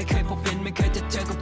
ไม่เคยพบเห็นไม่เคยจะเจอกับ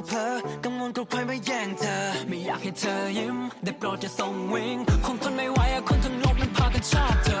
ก็เพ้อกังวลกับใยรมาแย่งเธอ ไม่อยากให้เธอยิ้ม ได้โปรดจะส่งวิงคงทนไม่ไหวอะคนทั้งโลกมันพากันชอบเธอ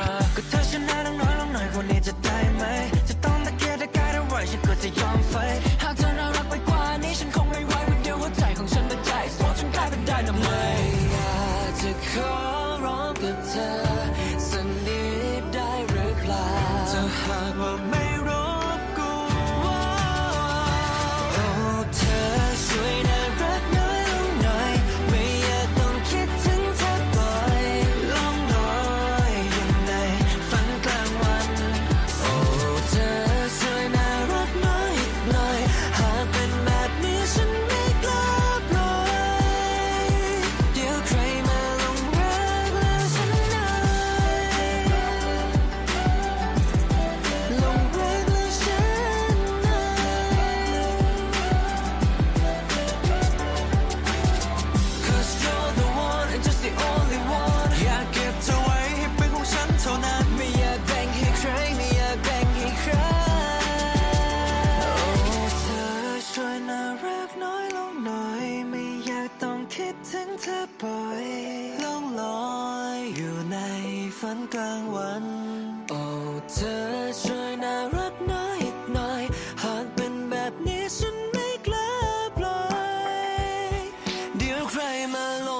ปล่อยลองลอยอยู่ในฝันกลางวัน โอ้เธอช่วยน่ารักน้อยหน่อย หากเป็นแบบนี้ฉันไม่กล้าปล่อย เดี๋ยวใครมาลง